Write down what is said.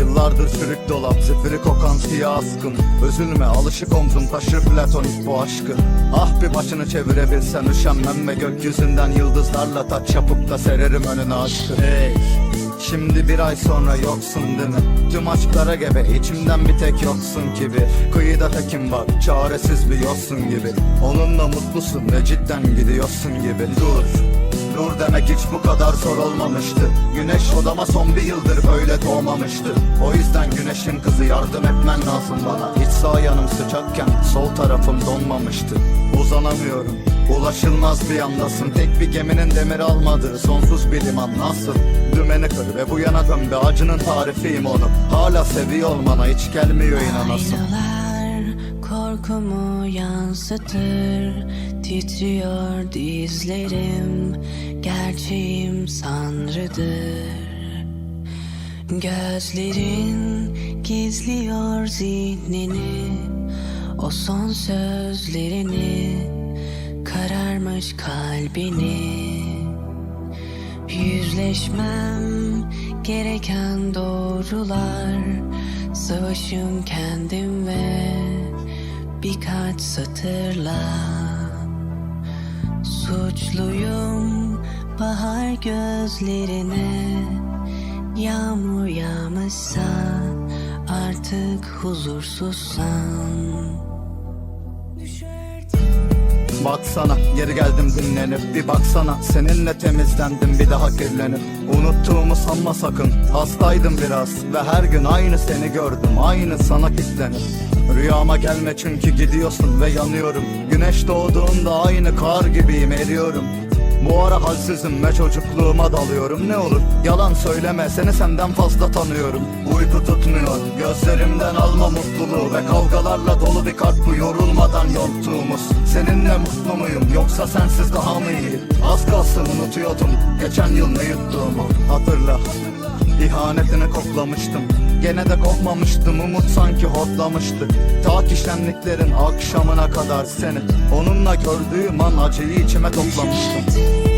Yıllardır çürük dolap, zifiri kokan siyah askım Üzülme, alışık omzum taşır platonik bu aşkı. Ah bir başını çevirebilsen üşenmem ve gökyüzünden yıldızlarla taç yapıp da sererim önüne aşkı. Hey, şimdi bir ay sonra yoksun değil mi? Tüm aşklara gebe, içimden bir tek yoksun gibi. Kıyıda tekim bak, çaresiz bir yoksun gibi. Onunla mutlusun ve cidden gidiyorsun gibi. Dur Dur demek hiç bu kadar zor olmamıştı. Güneş odama son bir yıldır böyle doğmamıştı. O yüzden güneşin kızı yardım etmen lazım bana. Hiç sağ yanım sıcakken sol tarafım donmamıştı. Uzanamıyorum. Ulaşılmaz bir yandasın. Tek bir geminin demiri almadığı sonsuz bir liman nasıl Dümeni kır ve bu yana dön be. Acının tarifiyim onu Hala seviyor olmana. Hiç gelmiyor inanasın korkumu yansıtır Titriyor dizlerim. Gerçeğim sanrıdır. Gözlerin gizliyor zihnini O son sözlerini Kararmış kalbini. Yüzleşmem gereken doğrular Savaşım kendim ve birkaç satırla Suçluyum bahar gözlerine. Yağmur yağmışsa artık huzursuzsan Baksana geri geldim dinlenip Bir baksana. Seninle temizlendim bir daha kirlenip. Unuttuğumu sanma sakın Hastaydım biraz. Ve her gün aynı seni gördüm Aynı sana kilitlenip. Rüyama gelme çünkü gidiyorsun ve yanıyorum. Güneş doğduğunda aynı kar gibiyim eriyorum bu ara halsizim ve çocukluğuma dalıyorum. Ne olur yalan söyleme seni senden fazla tanıyorum. Uyku tutmuyor gözlerimden alma mutluluğu Ve kavgalarla dolu bir kalp bu yorulmadan yoktuğumuz Seninle mutlu muyum yoksa sensiz daha mı iyi Az kalsın unutuyordum geçen yıl ne yuttuğumu. Hatırla İhanetini koklamıştım. Gene de kopmamıştım umut sanki hortlamıştı Ta ki şenliklerin akşamına kadar seni Onunla gördüğüm an acıyı içime toplamıştım